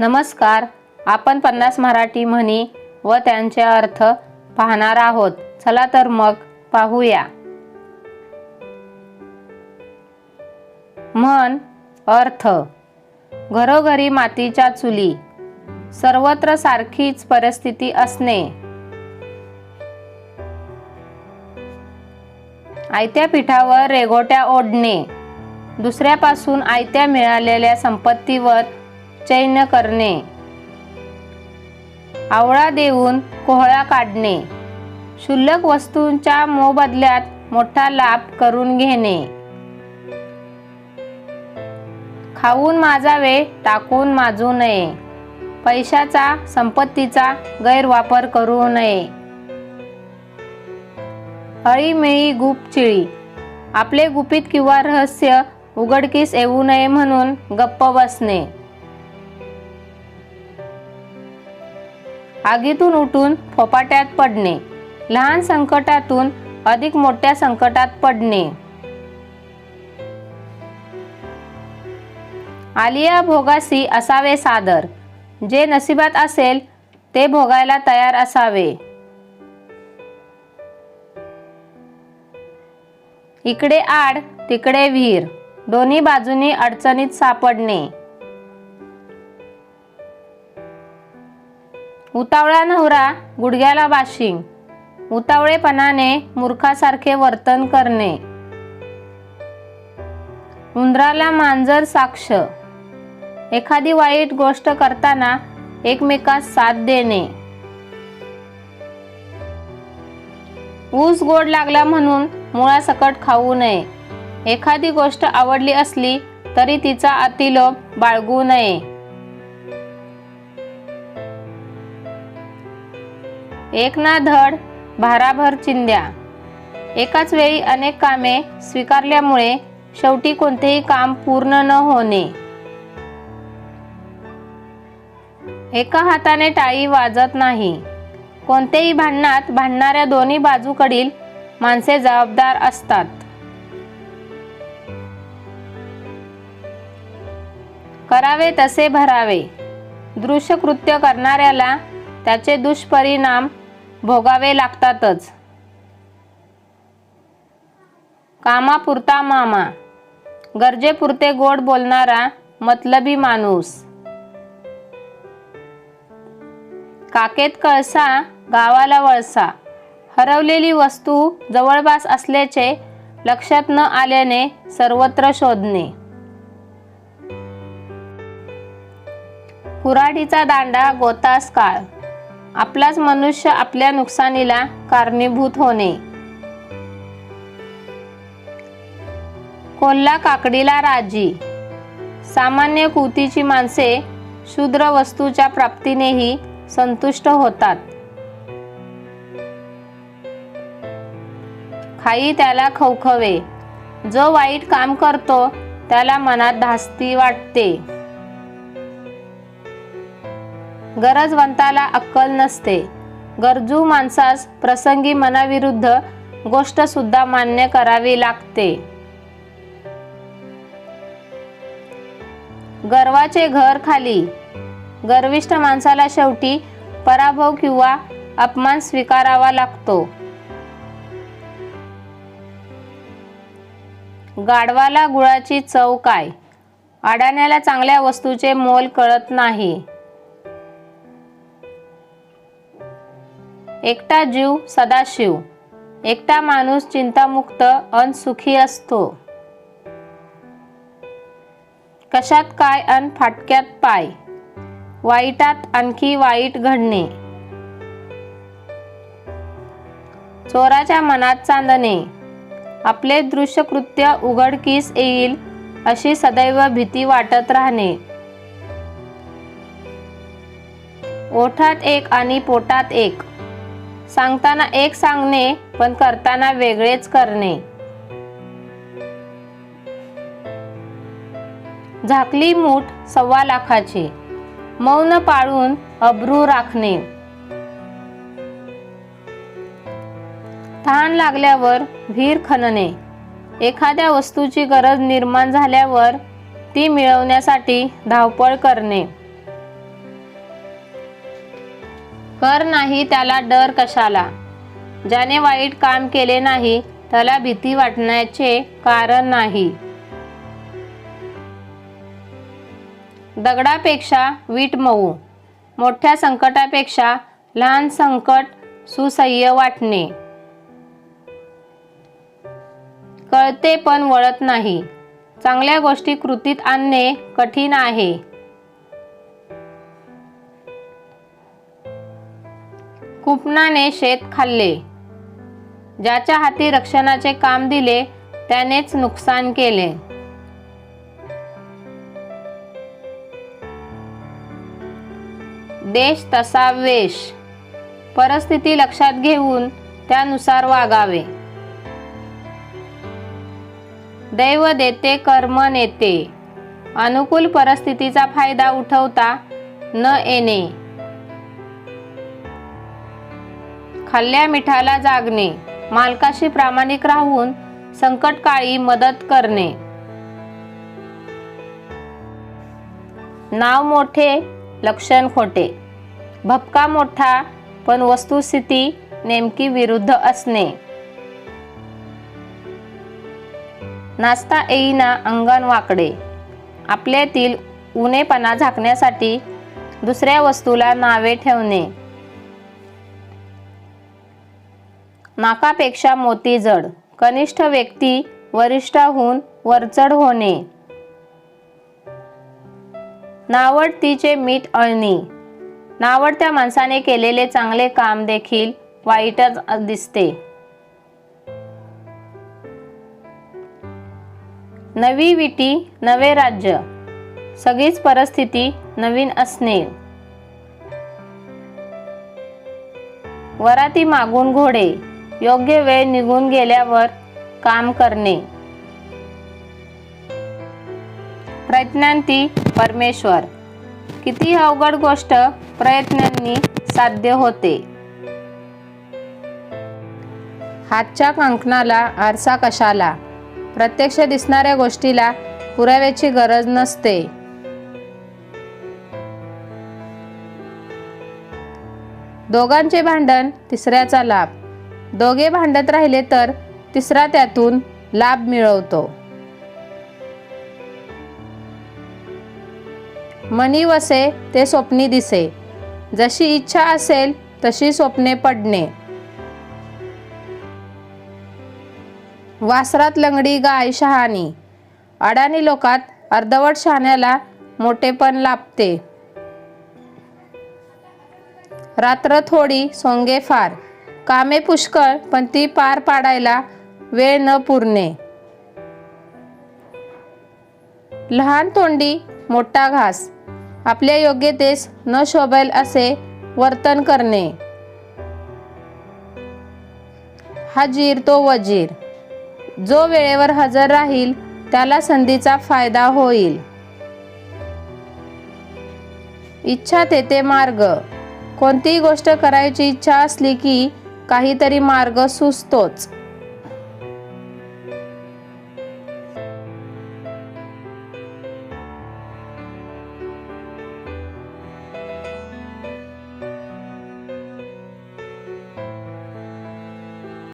नमस्कार. आपण पन्नास मराठी म्हणी व त्यांचे अर्थ पाहणार आहोत. चला तर मग पाहूया. म्हण अर्थ. घरोघरी मातीच्या चुली. सर्वत्र सारखीच परिस्थिती असणे. आयत्या पिठावर रेघोट्या ओढणे. दुसऱ्यापासून आयत्या मिळालेल्या संपत्तीवर चैन करणे. आवळा देऊन कोहळा काढणे. क्षुल्लक वस्तूंच्या मोबदल्यात मोठा लाभ करून घेणे. खाऊन माजावे टाकून माजू नये. पैशाचा संपत्तीचा गैरवापर करू नये. अळीमेळी गुपचिळी आपले गुपित किंवा रहस्य उघडकीस येऊ नये म्हणून गप्प बसणे. आगीतून उठून फोपाट्यात पडणे. लहान संकटातून अधिक मोठ्या संकटात पडणे. आलिया भोगासी असावे सादर. जे नशिबात असेल ते भोगायला तयार असावे. इकडे आड तिकडे विहीर. दोन्ही बाजूनी अडचणीत सापडणे. उतावळा नवरा गुडघ्याला बाशिंग उतावळेपणाने मूर्खासारखे वर्तन करणे. उंदराला मांजर साक्ष. एखादी वाईट गोष्ट करताना एकमेकास साथ देणे. ऊस गोड लागला म्हणून मुळासकट खाऊ नये. एखादी गोष्ट आवडली असली तरी तिचा अतिलोप बाळगू नये. एक ना धड भाराभर चिंध्या. एकाच वेळी अनेक कामे स्वीकारल्यामुळे शेवटी कोणतेही काम पूर्ण न होणे. एका हाताने टाळी वाजत नाही. कोणतेही भांडणात भांडणाऱ्या दोन्ही बाजूकडील माणसे जबाबदार असतात. करावे तसे भरावे. दृश्य कृत्य करणाऱ्याला त्याचे दुष्परिणाम भोगावे लागतातच. कामापुरता मामा. गरजेपुरते गोड बोलणारा मतलबी माणूस. काकेत कळसा गावाला वळसा. हरवलेली वस्तू जवळपास असल्याचे लक्षात न आल्याने सर्वत्र शोधणे. कुऱ्हाडीचा दांडा गोतास काळ. आपलाच मनुष्य आपल्या नुकसानीला कारणीभूत होणे. कोल्हा काकडीला राजी. सामान्य कुतीची माणसे शूद्र वस्तूच्या प्राप्तीनेही संतुष्ट होतात. खाई त्याला खवखवे. जो वाईट काम करतो त्याला मनात धास्ती वाटते. गरजवंताला अक्कल नसते. गरजू माणसास प्रसंगी मनाविरुद्ध गोष्ट सुद्धा मान्य करावी लागते. गर्वाचे घर खाली. गर्विष्ठ माणसाला शेवटी पराभव किंवा अपमान स्वीकारावा लागतो. गाढवाला गुळाची चव काय? अडाण्याला चांगल्या वस्तूचे मोल कळत नाही. एकटा जीव सदाशिव. एकटा माणूस चिंतामुक्त अन सुखी असतो. कशात काय अन फाटक्यात पाय? वाईटात आणखी वाईट घडणे. चोराच्या मनात चांदणे. आपले दृश्यकृत्य उघडकीस येईल अशी सदैव भीती वाटत राहणे. ओठात एक आणि पोटात एक. सांगताना एक सांगणे पण करताना वेगळेच करणे. झाकली मूठ सव्वा लाखाची. मौन पाळून अब्रू राखणे. तहान लागल्यावर विहीर खणणे. एखाद्या वस्तूची गरज निर्माण झाल्यावर ती मिळवण्यासाठी धावपळ करणे. कर नाही त्याला डर कशाला? ज्याने वाईट काम केले नाही त्याला भीती वाटण्याचे कारण नाही. दगडापेक्षा वीट मऊ मोठ्या संकटापेक्षा लहान संकट सुसह्य वाटणे. कळते पण वळत नाही. चांगल्या गोष्टी कृतीत आणणे कठीण आहे. कुपनाने शेत खाल्ले. ज्याच्या हाती रक्षणाचे काम दिले त्यानेच नुकसान केले. देश तसा वेश. परिस्थिती लक्षात घेऊन त्यानुसार वागावे. दैव देते कर्म नेते. अनुकूल परिस्थितीचा फायदा उठवता न येणे. खाल्ल्या मिठाला जागणे मालकाशी प्रामाणिक राहून संकटकाळी मदत करणे. नाव मोठे लक्षण खोटे. भपका मोठा पण वस्तुस्थिती नेमकी विरुद्ध असणे. नाचता येईना अंगण वाकडे. आपल्यातील उणेपणा झाकण्यासाठी दुसऱ्या वस्तूला नावे ठेवणे. नाकापेक्षा मोती जड. कनिष्ठ व्यक्ती वरिष्ठाहून वरचढ होणे. नावडतीचे मीठ अळणी. नावडत्या माणसाने केलेले चांगले काम देखील वाईटच दिसते. नवी विटी नवे राज्य. सगळीच परिस्थिती नवीन असणे. वराती मागून घोडे. योग्य वेळ निघून गेल्यावर काम करणे. प्रयत्नांती परमेश्वर. किती अवघड गोष्ट प्रयत्नांनी साध्य होते. हातच्या कंकणाला आरसा कशाला? प्रत्यक्ष दिसणाऱ्या गोष्टीला पुराव्याची गरज नसते. दोघांचे भांडण तिसऱ्याचा लाभ. दोघे भांडत राहिले तर तिसरा त्यातून लाभ मिळवतो. मनी वसे ते स्वप्नी दिसे. जशी इच्छा असेल तशी स्वप्ने पडणे. वासरात लंगडी गाय शहाणी. अडाणी लोकात अर्धवट शहाण्याला मोठेपण लाभते. रात्र थोडी सोंगे फार. कामे पुष्कळ पण ती पार पाडायला वेळ न पुरणे. लहान तोंडी मोठा घास. आपल्या योग्यतेस न शोभेल असे वर्तन करणे. हजीर तो वजीर. जो वेळेवर हजर राहील त्याला संधीचा फायदा होईल. इच्छा तेथे मार्ग. कोणतीही गोष्ट करायची इच्छा असली की काहीतरी मार्ग सुचतोच.